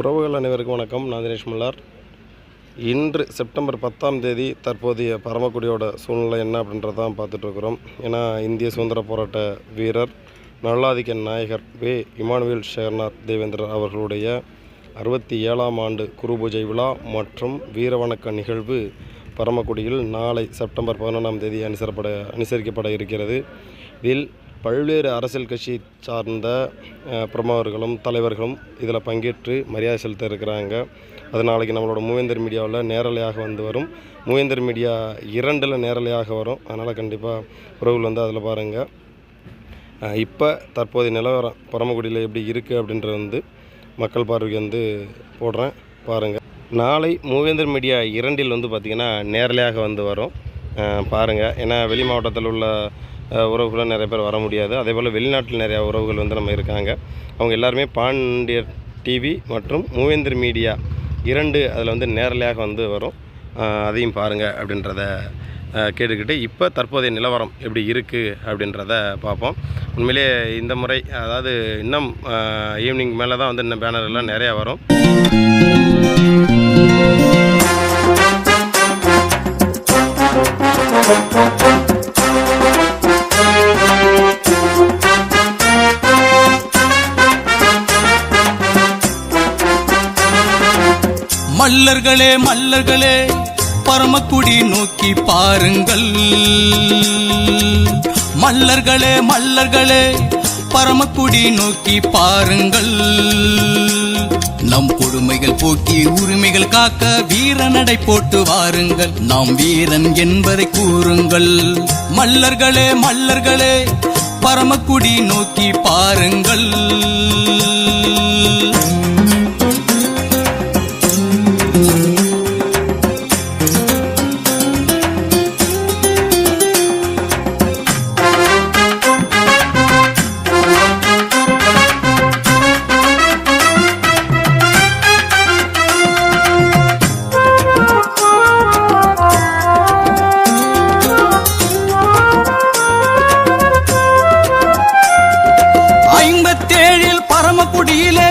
உறவுகள் அனைவருக்கும் வணக்கம். நான் தினேஷ் மல்லார். இன்று செப்டம்பர் பத்தாம் தேதி தற்போதைய பரமக்குடியோட சூழ்நிலை என்ன அப்படின்றத தான் பார்த்துட்ருக்குறோம் ஏன்னா இந்திய சுதந்திர போராட்ட வீரர் நல்லாதிக்க நாயகர் வே. இமானுவேல் ஷேர்னார் தேவேந்திரர் அவர்களுடைய அறுபத்தி ஏழாம் ஆண்டு குருபூஜை விழா மற்றும் வீரவணக்க நிகழ்வு பரமக்குடியில் நாளை செப்டம்பர் பதினொன்றாம் தேதி அனுசரப்பட அனுசரிக்கப்பட இருக்கிறது. இதில் பல்வேறு அரசியல் கட்சி சார்ந்த பிரமுகர்களும் தலைவர்களும் இதில் பங்கேற்று மரியாதை செலுத்த இருக்கிறாங்க. அது நாளைக்கு நம்மளோட மூவேந்தர் மீடியாவில் நேரலையாக வந்து வரும். மூவேந்தர் மீடியா இரண்டில் நேரலையாக வரும். அதனால் கண்டிப்பாக உறவுகள் வந்து அதில் பாருங்கள் இப்போ தற்போதைய நிலவரம் பரமக்குடியில் எப்படி இருக்குது அப்படின்றது வந்து மக்கள் பார்வைக்கு வந்து போடுறேன். பாருங்கள் நாளை மூவேந்தர் மீடியா இரண்டில் வந்து பார்த்திங்கன்னா நேரலையாக வந்து வரும். பாருங்கள் ஏன்னா வெளி மாவட்டத்தில் உள்ள உறவுகளும் நிறைய பேர் வர முடியாது. அதே போல் வெளிநாட்டில் நிறையா உறவுகள் வந்து நம்ம இருக்காங்க. அவங்க எல்லாருமே பாண்டியர் டிவி மற்றும் மூவேந்தர் மீடியா இரண்டு அதில் வந்து நேரலையாக வந்து வரும். அதையும் பாருங்கள் அப்படின்றத கேட்டுக்கிட்டு இப்போ தற்போதைய நிலவரம் எப்படி இருக்குது அப்படின்றத பார்ப்போம். உண்மையிலே இந்த முறை அதாவது இன்னும் ஈவினிங் மேலே தான் வந்து இன்னும் பேனர் எல்லாம் நிறையா வரும். மல்லர்களே மல்லர்களே பரமக்குடி நோக்கி பாருங்கள். மல்லர்களே மல்லர்களே பரமக்குடி நோக்கி பாருங்கள். நம் கொடுமைகள் போக்கி உரிமைகள் காக்க வீர நடை போட்டு வாருங்கள். நாம் வீரன் என்பதை கூறுங்கள். மல்லர்களே மல்லர்களே பரமக்குடி நோக்கி பாருங்கள். பரமக்குடியில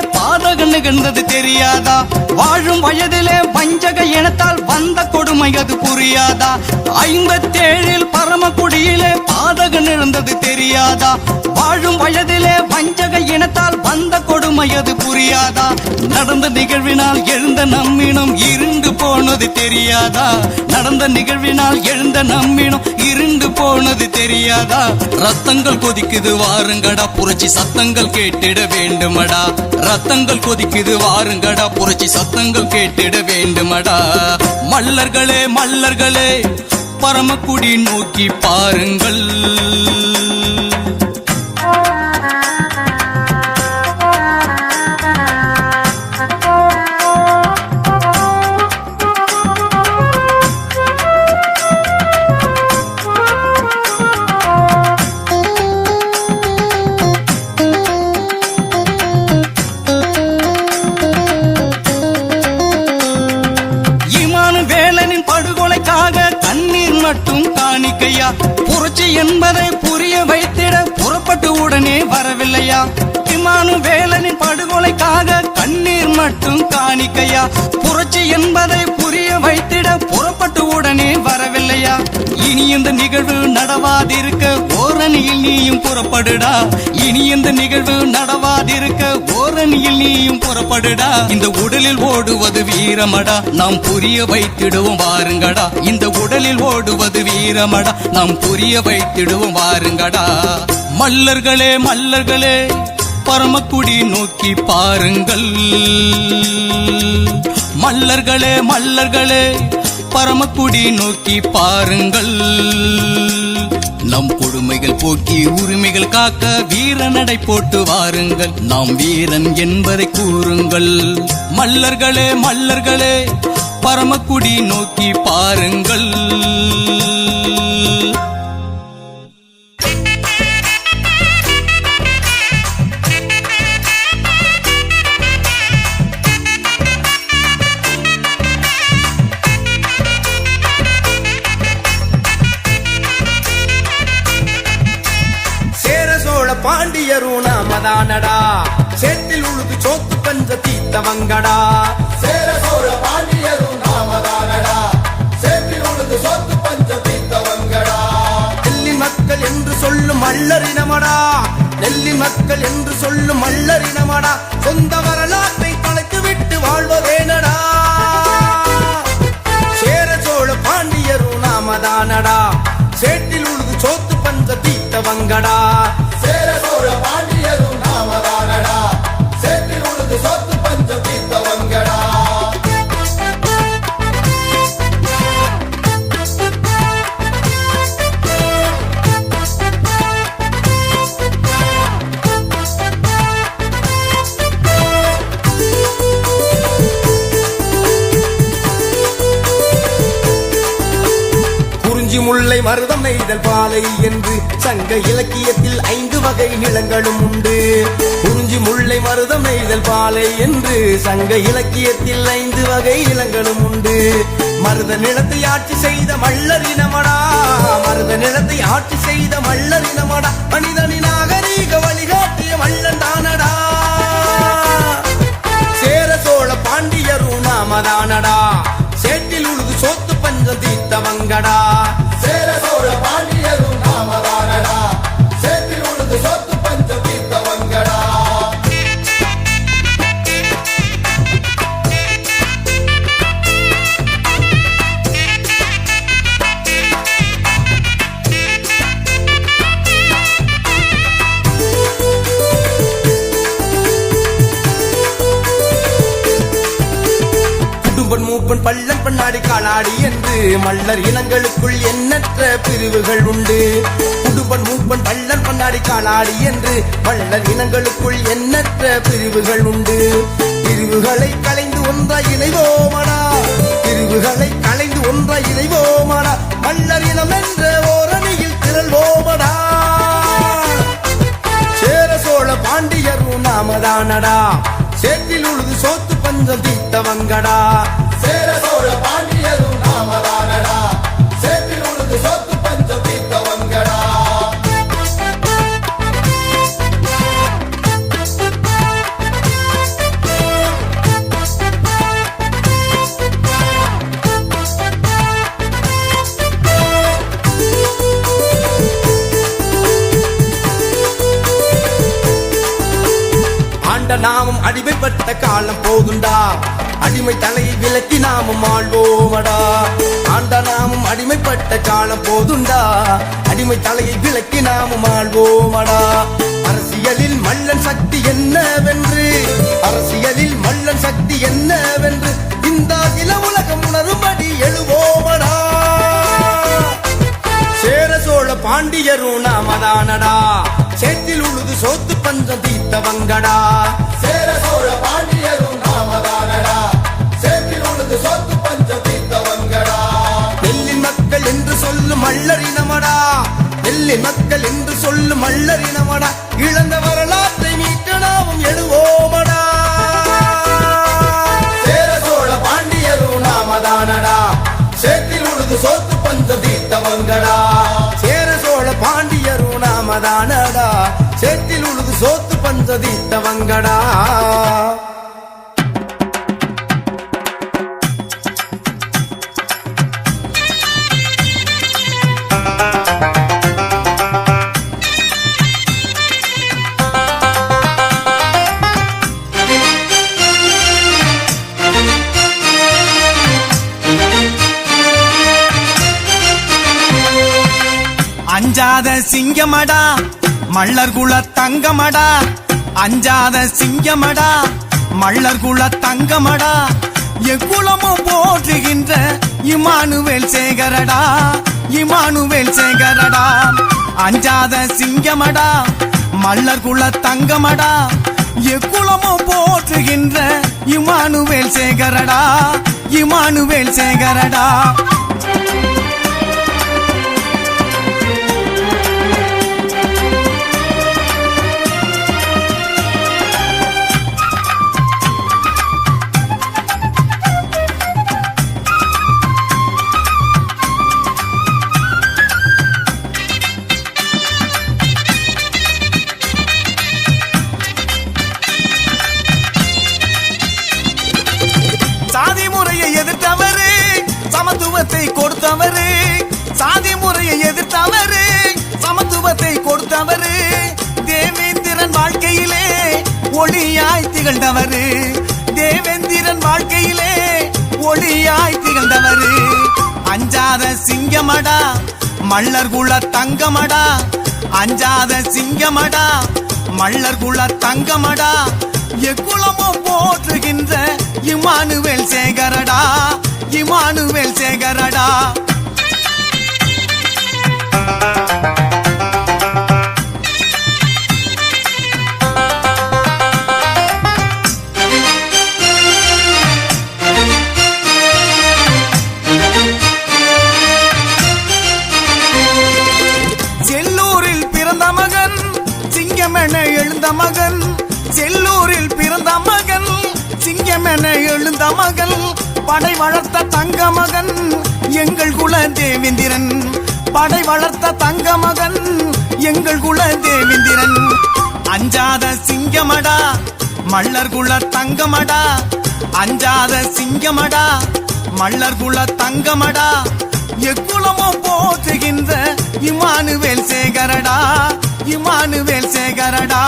பாதகம் தெரியாதா? வாழும் வயதிலே பஞ்சக இனத்தால் வந்த கொடுமை அது புரியாதா? ஐம்பத்தேழில் பரமக்குடியிலே பாதகம் நிகழ்ந்தது தெரியாதா? வாழும் வயதிலே பஞ்சக இனத்தால் வந்த கொடுமை அது புரியாதா? நடந்த நிகழ்வினால் எழுந்த நம்மினம் இருண்டு போனது தெரியாதா? நடந்த நிகழ்வினால் எழுந்த நம்மினம் இருண்டு போனது தெரியாதா? ரத்தங்கள் கொதிக்குது வாருங்கடா புரட்சி சத்தங்கள் கேட்டிட வேண்டுமடா. ரத்தங்கள் கொதிக்கு இது வாருங்கடா புரட்சி சத்தங்கள் கேட்டிட வேண்டுமடா. மல்லர்களே மல்லர்களே பரமக்குடி நோக்கி பாருங்கள். இமானு வேலனின் படுகொலைக்காக கண்ணீர் மட்டும் காணிக்கையா? புரட்சி என்பதை புரிய வைத்திட புறப்பட்டு வரவில்லையா? இனி இந்த நிகழ்வு நடவாதிருக்க ஓரணியில் நீயும் புறப்படுடா. இனி இந்த நிகழ்வு நடவாதிருக்க ஓரணியில் நீயும் புறப்படுடா. இந்த உடலில் ஓடுவது வீரமடா. நாம் புரிய வைத்திடுவோம் வாருங்கடா. இந்த உடலில் ஓடுவது வீரமடா. நாம் புரிய வைத்திடுவோம் வாருங்கடா. மல்லர்களே மல்லர்களே பரமக்குடி நோக்கி பாருங்கள். மல்லர்களே மல்லர்களே பரமக்குடி நோக்கி பாருங்கள். நம் கொடுமைகள் போக்கி உரிமைகள் காக்க வீர நடை போட்டு வாருங்கள். நாம் வீரன் என்பதை கூறுங்கள். மல்லர்களே மல்லர்களே பரமக்குடி நோக்கி பாருங்கள். சேர நாமதானடா சேத்தில் உழுது சோத்து பஞ்ச தீத்தவங்கடா சேர சோழ பாண்டியரும் நாமதானடா சேத்தில் உழுது சோத்து பஞ்ச தீத்தவங்கடா நெல்லி மக்கள் என்று சொல்லும் மல்லரினமடா நெல்லி மக்கள் என்று சொல்லும் மல்லரினமடா சொந்த வரலாற்றை தொலைத்து விட்டு வாழ்வதேனடா. சேர சோழ பாண்டியரும் நாமதானடா சேட்டில் உழுது சோத்து பஞ்ச தீத்தவங்கடா சங்க இலக்கியத்தில் ஐந்து வகை நிலங்களும் உண்டு. குறிஞ்சி முல்லை மருதம் நெய்தல் பாலை என்று சங்க இலக்கியத்தில் ஐந்து வகை நிலங்களும் உண்டு. மருத நிலத்தை ஆட்சி செய்த மல்லரினமடா மருத நிலத்தை ஆட்சி செய்த மல்லரினமடா மனிதனி நாகரீக வழிகாட்டிய மல்லன் தானடா. சேர சோழ பாண்டியரும் நாமதானடா சேற்றில் உழுது சோத்து பஞ்சம் தீர்த்தவங்கடா. பண்ணாடி என்று மல்லர் இனங்களுக்குள் எண்ணற்ற பிரிவுகள் உண்டு. குடும்பன் மூப்பன் பள்ளன் பண்ணாடி காலாடி என்று மல்லர் இனங்களுக்குள் எண்ணற்ற பிரிவுகள் உண்டு. பிரிவுகளை கலைந்து ஒன்றாய் இணைவோமடா. பிரிவுகளை கலைந்து ஒன்றாய் இணைவோமடா. மல்லர் இனம் என்ற ஓரணியில் திரள்வோமடா. சேர சோழ பாண்டியரும் நாமதானடா. சேற்றில் உழுது சோத்து பஞ்சம் தீர்த்தவங்கடா. சேர சோழ பாண்டிய ஆண்ட நாமும் அடிமைப்பட்ட காலம் போகுண்டா. அடிமை தலையை விலக்கி நாமும் ஆழ்வோமடா நாமும் காலம் போதுண்டா. அடிமை தலையை விளக்கி நாமும் ஆழ்வோமடா அரசியலில் மல்லன் சக்தி என்னவென்று? அரசியலில் மல்லன் சக்தி என்னவென்று? இந்த அகில உலகம் உணரும்படி எழுவோமடா. சேர சோழ பாண்டியரும் நாமதானடா. சேத்தில் உழுது சோத்து பஞ்சம் தீத்தவங்கடா சொல்லும் வெள்ளி மக்கள் என்று சொல்லும் மல்லரினமடா இழந்த வரலாற்றை மீட்டு நாமும் எழுவோமடா. சேர சோழ பாண்டியரும் நாமதானடா. சேத்தில் உழுது சோத்து பஞ்ச தீர்த்தவங்கடா. சேர சோழ பாண்டியரும் நாமதானடா. சேத்தில் உழுது சோத்து பஞ்ச தீர்த்தவங்கடா. அஞ்சாத சிங்கமடா மல்லர் குல தங்கமடா அஞ்சாத சிங்கமடா மல்லர் குல தங்கமடா. எக்குளமும் போற்றுகின்ற இமானுவேல் சேகரடா இமானுவேல் சேகரடா. அஞ்சாத சிங்கமடா மல்லர் குல தங்கமடா எக்குளமும் போற்றுகின்ற இமானுவேல் சேகரடா இமானுவேல் சேகரடா. சமத்துவத்தை கொடுத்தவரு. சாதி முறையை எதிர்த்தவரு. சமத்துவத்தை கொடுத்தவரு. தேவேந்திரன் வாழ்க்கையிலே ஒளியாய் திகழ்ந்தவரு. தேவேந்திரன் வாழ்க்கையிலே ஒளியாய் திகழ்ந்தவரு. அஞ்சாத சிங்கமடா மல்லர் குல தங்கமடா. அஞ்சாத சிங்கமடா மல்லர் குல தங்கமடா. எக்குளமும் போற்றுகின்ற இமானுவேல் சேகரடா இமானுவேல் சேகரடா. என எழுந்த மகன் படை வளர்த்த தங்க மகன் எங்கள் குல தேவேந்திரன் படை வளர்த்த தங்க மகன் எங்கள் குல தேவிந்திரன் அஞ்சாத சிங்கமடா மல்லர் குல தங்கமடா. அஞ்சாத சிங்கமடா மல்லர் குல தங்கமடா. எக்குளமும் போற்றுகின்ற இமானுவேல் சேகரடா இமானுவேல் சேகரடா.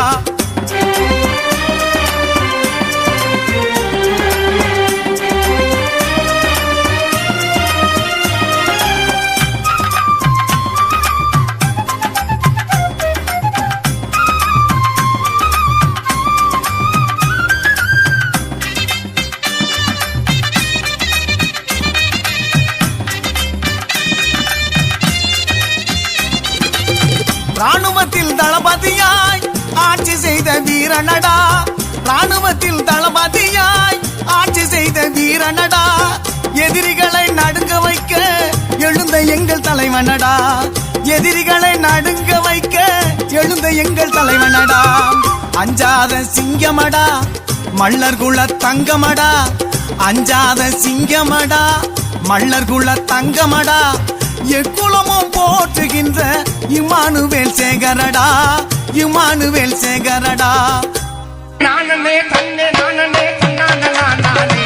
நாட்டில் தளபதியாய் ஆட்சி செய்த வீரனடா. எதிரிகளை நடுங்க வைக்க எழுந்த எங்கள் தலைவனடா. எதிரிகளை நடுங்க வைக்க எழுந்த எங்கள் தலைவனடா. அஞ்சாத சிங்கமடா மல்லர் குல தங்கமடா. அஞ்சாத சிங்கமடா மல்லர் குல தங்கமடா. எக்குளமும் போற்றுகின்ற இமானுவேல் சேகரடா. இமானுவேல் சேகரடா. நானே தன்னே நானே தன்னான நானே.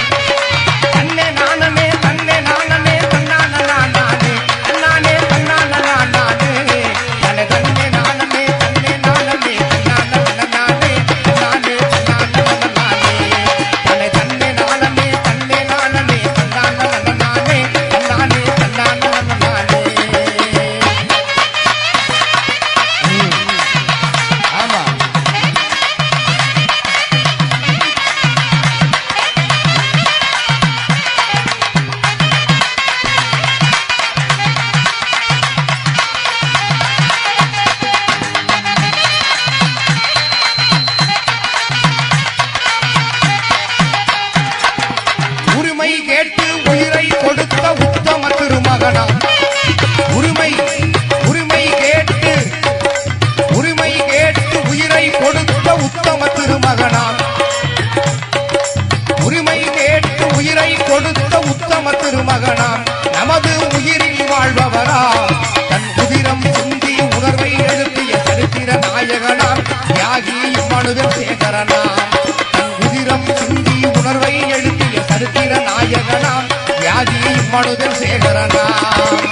மனுதல் சேகரனாம் தன் உதிரம் சிந்தி உணர்வை எழுப்பிய சரித்திர நாயகனாம் தியாகி மனுதல் சேகரனாம்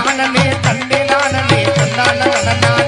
நாணமே தந்தை நாணமே தந்தான